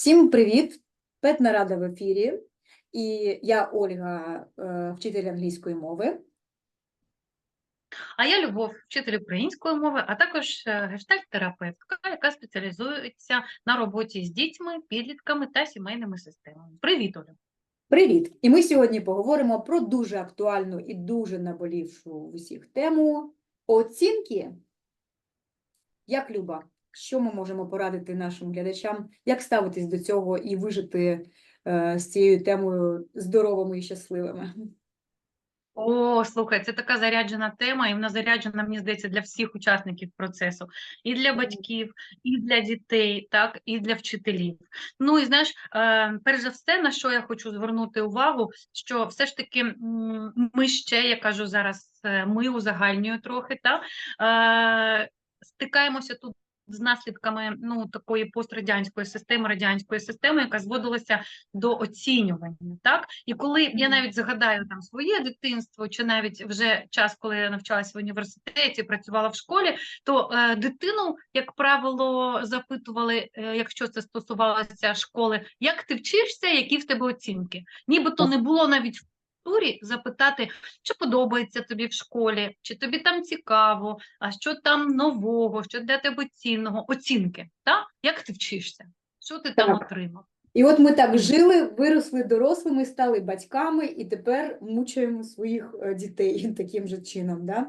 Всім привіт! Петнарада в ефірі. І я Ольга, е, вчитель англійської мови. А я Любов, вчитель української мови, а також е, гештальт-терапевтка, яка спеціалізується на роботі з дітьми, підлітками та сімейними системами. Привіт, Оля! Привіт! І ми сьогодні поговоримо про дуже актуальну і дуже наболівшу в усіх тему оцінки. Як Люба, що ми можемо порадити нашим глядачам, як ставитись до цього і вижити е, з цією темою здоровими і щасливими? О, слухай, це така заряджена тема, і вона заряджена, мені здається, для всіх учасників процесу, і для батьків, і для дітей, так, і для вчителів. Ну і знаєш, е, перш за все, на що я хочу звернути увагу, що все ж таки ми ще, я кажу зараз, е, ми узагальнюю трохи, так, е, стикаємося тут з наслідками ну, такої пострадянської системи, радянської системи, яка зводилася до оцінювання. Так? І коли я навіть згадаю там своє дитинство, чи навіть вже час, коли я навчалася в університеті, працювала в школі, то е, дитину, як правило, запитували, е, якщо це стосувалося школи, як ти вчишся, які в тебе оцінки? Нібито не було навіть в турі запитати, чи подобається тобі в школі, чи тобі там цікаво, а що там нового, що для тебе цінного, оцінки, так? Як ти вчишся? Що ти там Так. отримав? І от ми так жили, виросли дорослими, стали батьками і тепер мучаємо своїх е, дітей таким же чином. Да?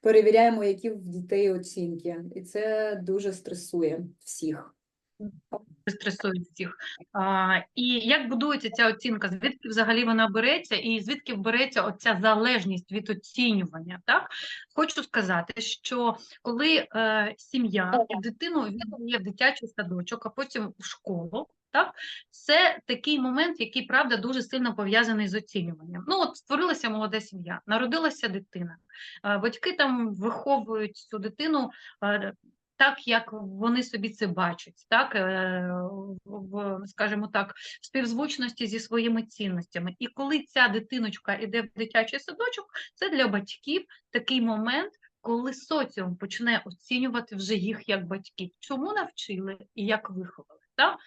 Перевіряємо, які в дітей оцінки. І це дуже стресує всіх. Стресують всіх. А, і як будується ця оцінка? Звідки взагалі вона береться, і звідки береться оця залежність від оцінювання? Так хочу сказати, що коли е, сім'я дитину віддає в дитячий садочок, а потім в школу. Так, це такий момент, який правда дуже сильно пов'язаний з оцінюванням. Ну, от створилася молода сім'я, народилася дитина. е, Батьки там виховують цю дитину е, так, як вони собі це бачать, так, е, в, скажімо так, в співзвучності зі своїми цінностями. І коли ця дитиночка йде в дитячий садочок, це для батьків такий момент, коли соціум почне оцінювати вже їх як батьків, чому навчили і як виховали. Так?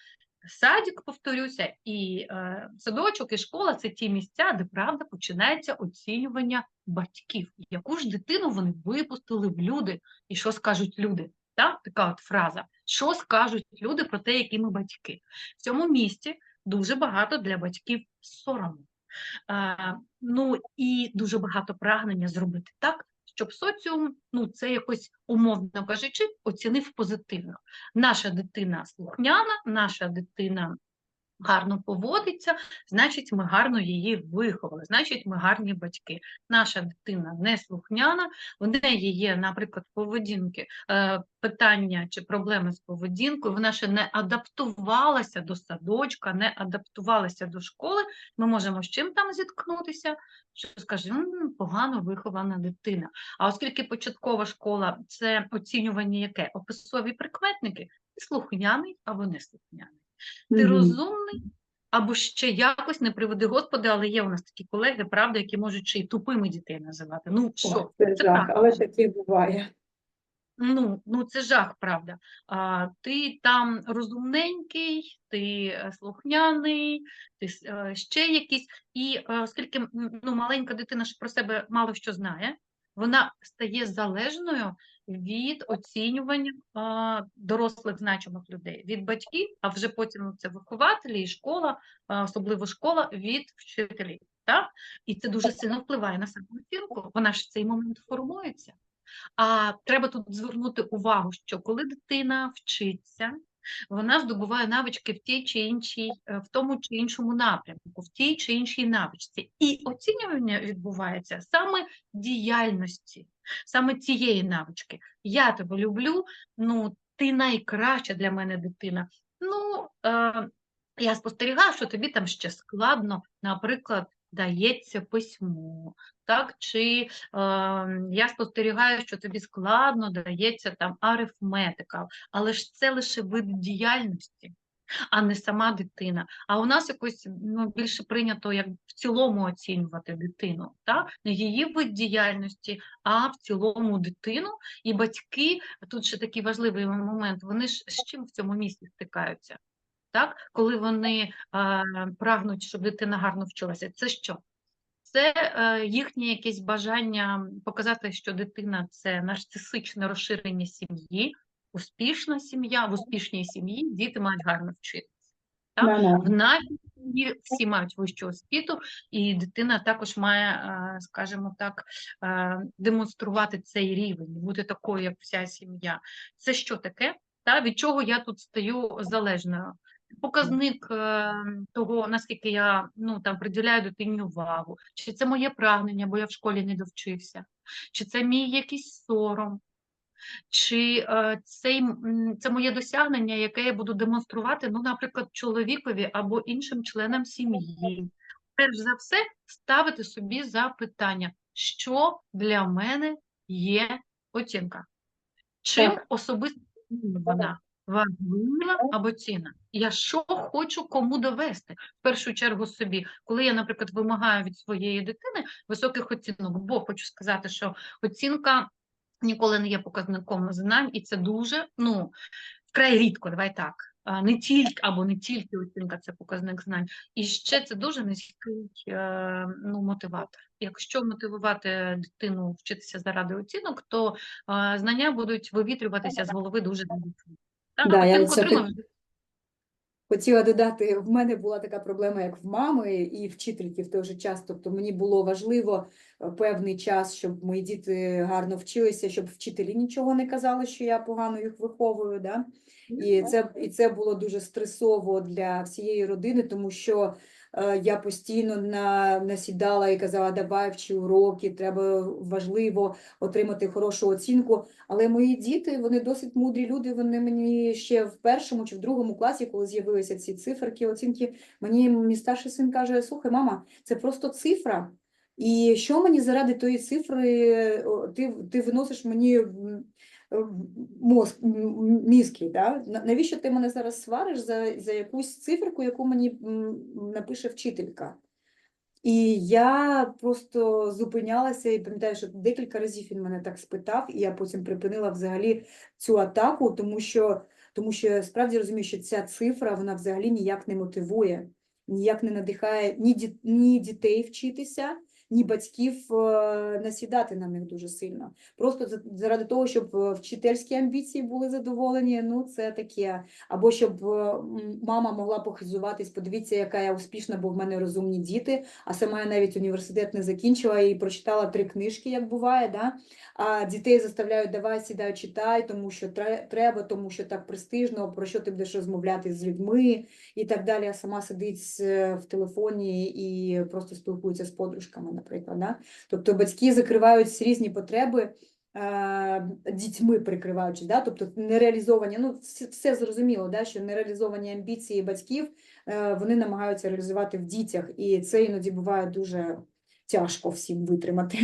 Садик, повторюся, і е, садочок, і школа це ті місця, де правда починається оцінювання батьків. Яку ж дитину вони випустили в люди, і що скажуть люди? Так? Така от фраза. Що скажуть люди про те, які ми батьки? В цьому місці дуже багато для батьків сорому. Е, ну і дуже багато прагнення зробити так, щоб соціум, ну це якось умовно кажучи, оцінив позитивно. Наша дитина слухняна, наша дитина гарно поводиться, значить, ми гарно її виховали, значить, ми гарні батьки. Наша дитина не слухняна, в неї є, наприклад, поведінки, е, питання чи проблеми з поведінкою, вона ще не адаптувалася до садочка, не адаптувалася до школи. Ми можемо з чим там зіткнутися, що скаже, погано вихована дитина. А оскільки початкова школа це оцінювання яке? Описові прикметники, слухняний або не слухняний. Ти Мгм. розумний або ще якось не приведи Господи, але є у нас такі колеги, правда, які можуть ще й тупими дітей називати. Ну що, це це жах, але таке буває. Ну, ну це жах, правда. А, ти там розумненький, ти е, слухняний, ти е, ще якийсь. І е, оскільки ну, маленька дитина ж про себе мало що знає, вона стає залежною від оцінювання дорослих значимих людей, від батьків, а вже потім це вихователі і школа, особливо школа, від вчителів. Так? І це дуже сильно впливає на самооцінку. Вона ж в цей момент формується. А треба тут звернути увагу, що коли дитина вчиться, вона здобуває навички в тій чи іншій, е, в тому чи іншому напрямку, в тій чи іншій навичці. І оцінювання відбувається саме діяльності, саме цієї навички. Я тебе люблю, ну ти найкраща для мене дитина. Ну, е, я спостерігаю, що тобі там ще складно, наприклад, дається письмо, так? Чи е, я спостерігаю, що тобі складно дається там арифметика, але ж це лише вид діяльності, а не сама дитина. А у нас якось ну, більше прийнято як в цілому оцінювати дитину, так? не її вид діяльності, а в цілому дитину. І батьки, тут ще такий важливий момент, вони ж з чим в цьому місці стикаються? Так, коли вони е, прагнуть, щоб дитина гарно вчилася, це що? Це е, їхнє якесь бажання показати, що дитина це нарцисичне розширення сім'ї, успішна сім'я, в успішній сім'ї діти мають гарно вчитися. Так? В нашій сім'ї всі мають вищу освіту, і дитина також має, е, скажімо так, е, демонструвати цей рівень, бути такою, як вся сім'я. Це що таке? Та від чого я тут стаю залежною? Показник е, того, наскільки я ну там приділяю дитині увагу, чи це моє прагнення, бо я в школі не довчився, чи це мій якийсь сором, чи е, цей, це моє досягнення, яке я буду демонструвати, ну, наприклад, чоловікові або іншим членам сім'ї. Перш за все, ставити собі запитання, що для мене є оцінка. Чим особисто вона важлива або цінна? Я що хочу кому довести? В першу чергу собі, коли я, наприклад, вимагаю від своєї дитини високих оцінок, бо хочу сказати, що оцінка ніколи не є показником знань, і це дуже, ну, вкрай рідко, давай так. Не тільки або не тільки оцінка це показник знань, і ще це дуже низький е, ну, мотиватор. Якщо мотивувати дитину вчитися заради оцінок, то е, знання будуть вивітрюватися з голови дуже. Так, Да, я це Хотіла додати, в мене була така проблема, як в мами і вчительки в той же час. Тобто мені було важливо е, певний час, щоб мої діти гарно вчилися, щоб вчителі нічого не казали, що я погано їх виховую. Да? І це, і це було дуже стресово для всієї родини, тому що я постійно на, насідала і казала, давай вчи уроки, треба важливо отримати хорошу оцінку. Але мої діти, вони досить мудрі люди. Вони мені ще в першому чи в другому класі, коли з'явилися ці циферки, оцінки, мені мій старший син каже: слухай, мама, це просто цифра. І що мені заради тої цифри ти, ти виносиш мені мозк, мізки, да? Навіщо ти мене зараз свариш за, за якусь циферку, яку мені напише вчителька? І я просто зупинялася і пам'ятаю, що декілька разів він мене так спитав, і я потім припинила взагалі цю атаку, тому що, тому що я справді розумію, що ця цифра вона взагалі ніяк не мотивує, ніяк не надихає ні, ді, ні дітей вчитися, ні батьків е, насідати на них дуже сильно. Просто за- заради того, щоб е, вчительські амбіції були задоволені, ну це таке. Або щоб е, мама могла похизуватись, подивіться, яка я успішна, бо в мене розумні діти, а сама я навіть університет не закінчила і прочитала три книжки, як буває, да? а дітей заставляють, давай сідай, читай, тому що треба, тому що так престижно, про що ти будеш розмовляти з людьми і так далі, а сама сидить в телефоні і просто спілкується з подружками, наприклад. Да? Тобто батьки закривають різні потреби е, дітьми прикриваючи, да? тобто нереалізовані, ну все, зрозуміло, да? що нереалізовані амбіції батьків е, вони намагаються реалізувати в дітях, і це іноді буває дуже тяжко всім витримати.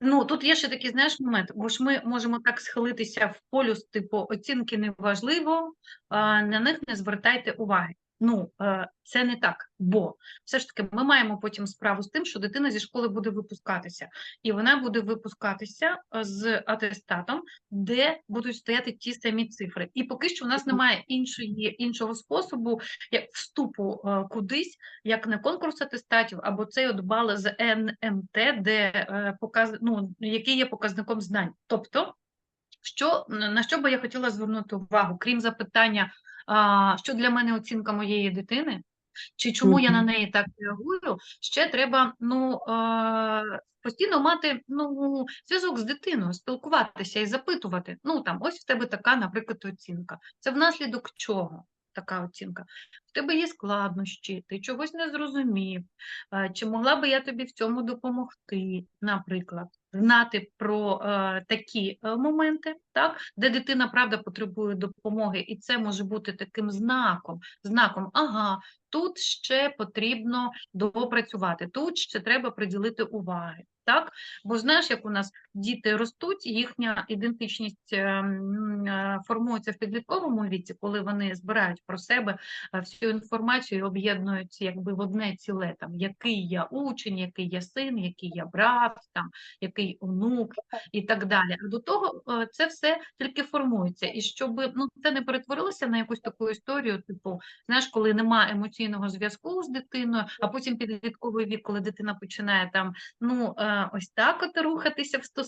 Ну, тут є ще такий, знаєш, момент, бо ж ми можемо так схилитися в полюс, типу, оцінки неважливо, на них не звертайте уваги. Ну, е, це не так, бо все ж таки ми маємо потім справу з тим, що дитина зі школи буде випускатися, і вона буде випускатися е, з атестатом, де будуть стояти ті самі цифри. І поки що в нас немає іншої, іншого способу як вступу е, кудись, як на конкурс атестатів, або цей от бал з НМТ, де показ, ну, який є показником знань. Тобто, що, на що би я хотіла звернути увагу, крім запитання, а, що для мене оцінка моєї дитини, чи чому я на неї так реагую, ще треба ну, е, постійно мати ну, зв'язок з дитиною, спілкуватися і запитувати. Ну, там, ось в тебе така, наприклад, оцінка. Це внаслідок чого? Така оцінка. В тебе є складнощі, ти чогось не зрозумів. Чи могла би я тобі в цьому допомогти, наприклад, знати про е, такі е, моменти, так, де дитина правда потребує допомоги, і це може бути таким знаком, знаком, ага, тут ще потрібно допрацювати, тут ще треба приділити уваги. Так? Бо знаєш, як у нас діти ростуть, їхня ідентичність е, е, формується в підлітковому віці, коли вони збирають про себе е, всю інформацію і об'єднують якби в одне ціле, там, який я учень, який я син, який я брат, там, який онук і так далі. А до того це все тільки формується. І щоб ну, це не перетворилося на якусь таку історію, типу, знаєш, коли немає емоційного зв'язку з дитиною, а потім підлітковий вік, коли дитина починає там ну ось так от рухатися в стосунках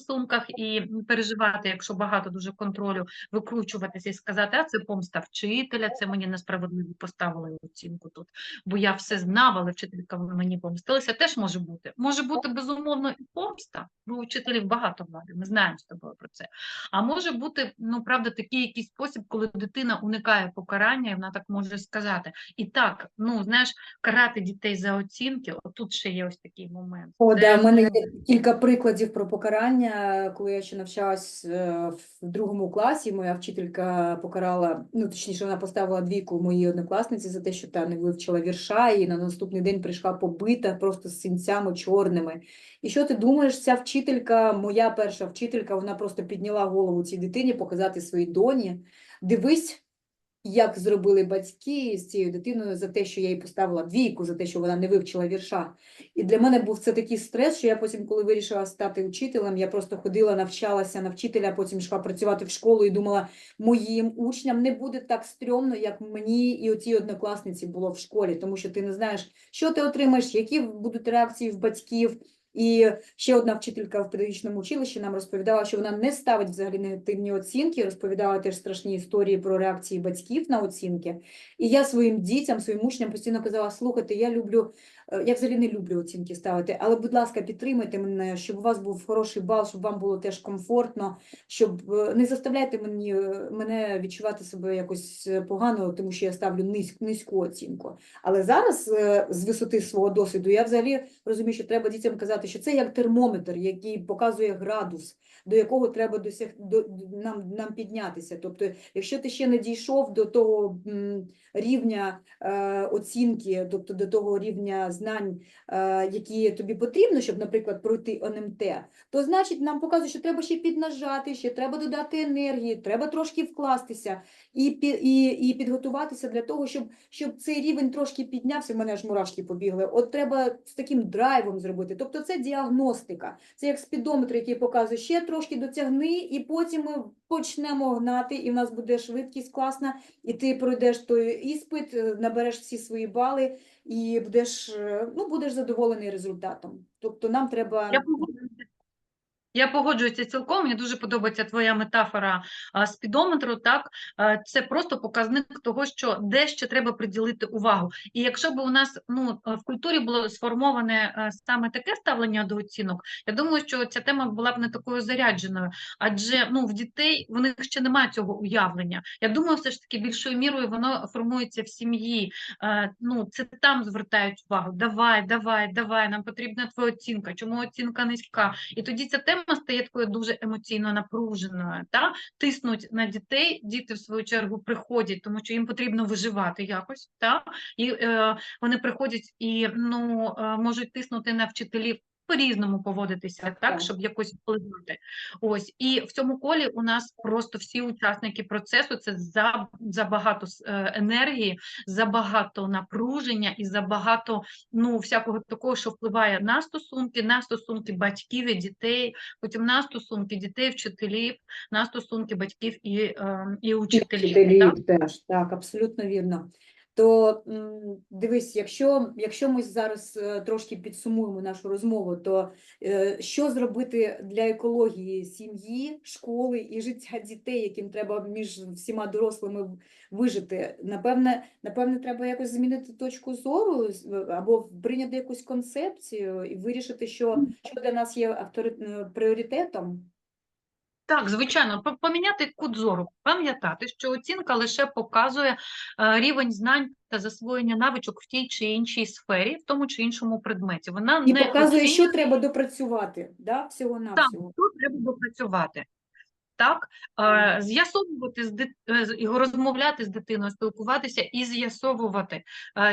і переживати, якщо багато дуже контролю, викручуватися і сказати, а це помста вчителя, це мені несправедливо поставили оцінку тут, бо я все знав, але вчителька мені помстилася. Теж може бути. Може бути безумовно і помста. Ну, у вчителів багато влади, ми знаємо з тобою про це. А може бути, ну правда, такий якийсь спосіб, коли дитина уникає покарання, і вона так може сказати. І так, ну знаєш, карати дітей за оцінки, отут ще є ось такий момент. О, да, в мене є кілька прикладів про покарання. Коли я ще навчалась е, в другому класі, моя вчителька покарала, ну точніше, вона поставила двійку моїй однокласниці за те, що та не вивчила вірша, і на наступний день прийшла побита просто з синцями чорними. І що ти думаєш, ця вчителька, моя перша вчителька, вона просто підняла голову цій дитині показати своїй доні. Дивись, як зробили батьки з цією дитиною за те, що я їй поставила двійку, за те, що вона не вивчила вірша. І для мене був це такий стрес, що я потім, коли вирішила стати вчителем, я просто ходила, навчалася на вчителя, потім йшла працювати в школу і думала, моїм учням не буде так стрьомно, як мені і оцій однокласниці було в школі, тому що ти не знаєш, що ти отримаєш, які будуть реакції в батьків. І ще одна вчителька в педагогічному училищі нам розповідала, що вона не ставить взагалі негативні оцінки, розповідала теж страшні історії про реакції батьків на оцінки. І я своїм дітям, своїм учням постійно казала: слухайте, я люблю, я взагалі не люблю оцінки ставити, але, будь ласка, підтримайте мене, щоб у вас був хороший бал, щоб вам було теж комфортно, щоб е, не заставляйте мені е, мене відчувати себе якось е, погано, тому що я ставлю низьк, низьку оцінку. Але зараз е, з висоти свого досвіду я взагалі розумію, що треба дітям казати, що це як термометр, який показує градус, до якого треба досяг до, нам, нам піднятися. Тобто, якщо ти ще не дійшов до того рівня е, оцінки, тобто до того рівня знань, е, які тобі потрібно, щоб, наприклад, пройти НМТ, то значить нам показує, що треба ще піднажати, ще треба додати енергії, треба трошки вкластися і, і, і підготуватися для того, щоб, щоб цей рівень трошки піднявся. В мене аж мурашки побігли. От треба з таким драйвом зробити. Тобто це діагностика, це як спідометр, який показує, ще трошки дотягни, і потім ми почнемо гнати, і в нас буде швидкість класна, і ти пройдеш той іспит, е, набереш всі свої бали і будеш, е, ну, будеш задоволений результатом. Тобто нам треба Я. Я погоджуюся цілком. Мені дуже подобається твоя метафора а, спідометру. Так, А, це просто показник того, що де ще треба приділити увагу. І якщо б у нас ну е, в культурі було сформоване е, саме таке ставлення до оцінок, я думаю, що ця тема була б не такою зарядженою, адже ну в дітей в них ще немає цього уявлення. Я думаю, все ж таки більшою мірою воно формується в сім'ї. Е, Ну це там звертають увагу. Давай, давай, давай. Нам потрібна твоя оцінка. Чому оцінка низька? І тоді ця тема стає такою дуже емоційно напруженою. Та? Тиснуть на дітей, діти в свою чергу приходять, тому що їм потрібно виживати якось. Та? І е, вони приходять і ну, е, можуть тиснути на вчителів. По-різному поводитися, так, Так. щоб якось впливати. Ось і в цьому колі у нас просто всі учасники процесу це за, забагато с- е, енергії, забагато напруження і забагато ну всякого такого, що впливає на стосунки, на стосунки батьків і дітей, потім на стосунки дітей, вчителів, на стосунки батьків і, е, і І учителів. вчителів Так? теж, так, абсолютно вірно. То дивись, якщо, якщо ми зараз е, трошки підсумуємо нашу розмову, то е, що зробити для екології сім'ї, школи і життя дітей, яким треба між всіма дорослими вижити? Напевне, напевне, треба якось змінити точку зору або прийняти якусь концепцію і вирішити, що, що для нас є автори... е, пріоритетом. Так, звичайно, поміняти кут зору, пам'ятати, що оцінка лише показує е, рівень знань та засвоєння навичок в тій чи іншій сфері, в тому чи іншому предметі. Вона І не показує, оцінює що треба допрацювати, да? всього там, навсього. тут треба допрацювати. Так, е, з'ясовувати з дит... е, розмовляти з дитиною, спілкуватися і з'ясовувати,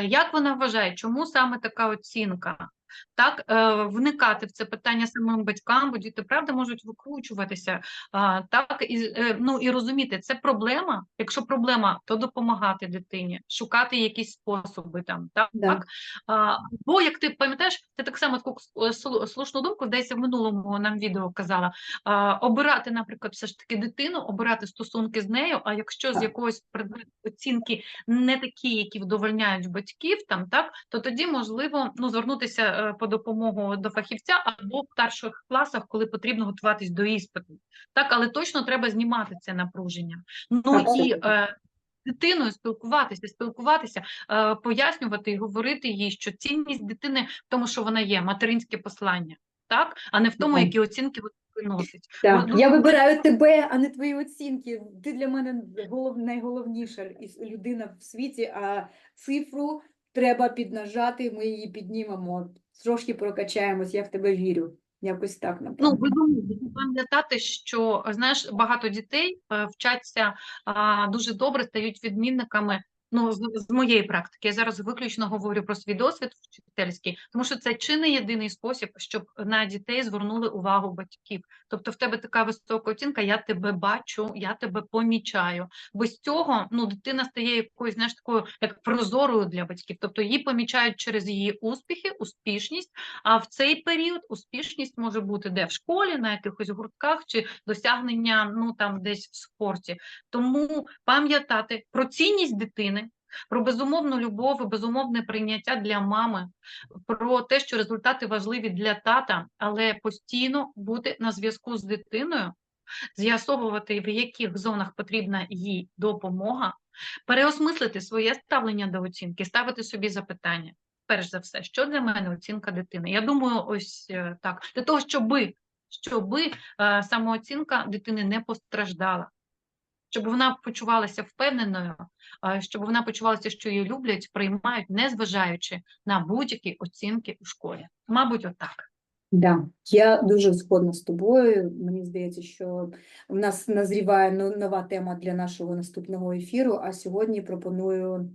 як вона вважає, чому саме така оцінка. Так, е, вникати в це питання самим батькам, бо діти правда можуть викручуватися, так, і, е, ну, і розуміти, це проблема. Якщо проблема, то допомагати дитині, шукати якісь способи там, так, Да. так. А, бо, як ти пам'ятаєш, ти так само таку е, слушну думку десь в минулому нам відео казала, а, обирати, наприклад, все ж таки дитину, обирати стосунки з нею, а якщо з Так. якогось предмету оцінки не такі, які вдовольняють батьків, там так, то тоді можливо ну звернутися по допомогу до фахівця або в старших класах, коли потрібно готуватись до іспиту. Так, але точно треба знімати це напруження. Ну і е, дитиною спілкуватися, спілкуватися, е, пояснювати і говорити їй, що цінність дитини в тому, що вона є, материнське послання, так, а не в тому, які оцінки вона приносить. Так, Ну, я ну, вибираю тебе, а не твої оцінки. Ти для мене голов... найголовніша людина в світі, а цифру треба піднажати, ми її піднімемо, трошки прокачаємось, я в тебе вірю. Якось так, Ну, напевно. безумовно, пам'ятати, що знаєш, багато дітей е, вчаться а, дуже добре, стають відмінниками. Ну, з, з моєї практики, я зараз виключно говорю про свій досвід вчительський, тому що це чи не єдиний спосіб, щоб на дітей звернули увагу батьків. Тобто, в тебе така висока оцінка, я тебе бачу, я тебе помічаю. Без цього ну дитина стає якоюсь знаєш такою, як прозорою для батьків. Тобто її помічають через її успіхи, успішність. А в цей період успішність може бути де в школі, на якихось гуртках чи досягнення ну там десь в спорті. Тому пам'ятати про цінність дитини, про безумовну любов, і безумовне прийняття для мами, про те, що результати важливі для тата, але постійно бути на зв'язку з дитиною, з'ясовувати, в яких зонах потрібна їй допомога, переосмислити своє ставлення до оцінки, ставити собі запитання. Перш за все, що для мене оцінка дитини? Я думаю, ось е, так, для того, щоби, щоби е, самооцінка дитини не постраждала, щоб вона почувалася впевненою, щоб вона почувалася, що її люблять, приймають, незважаючи на будь-які оцінки у школі. Мабуть, отак. Да, я дуже згодна з тобою. Мені здається, що в нас назріває нова тема для нашого наступного ефіру, а сьогодні пропоную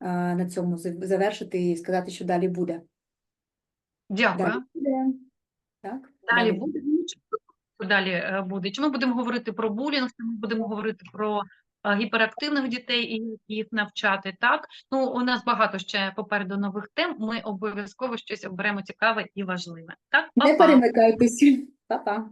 на цьому завершити і сказати, що далі буде. Дякую. Далі буде. Так, Далі буде Ну, чи далі е, буде? Чи ми будемо говорити про булінг, чи ми будемо говорити про е, гіперактивних дітей і їх навчати? Так ну у нас багато ще попереду нових тем. Ми обов'язково щось оберемо цікаве і важливе. Так, Не Па-па. перемикайтесь. Па-па.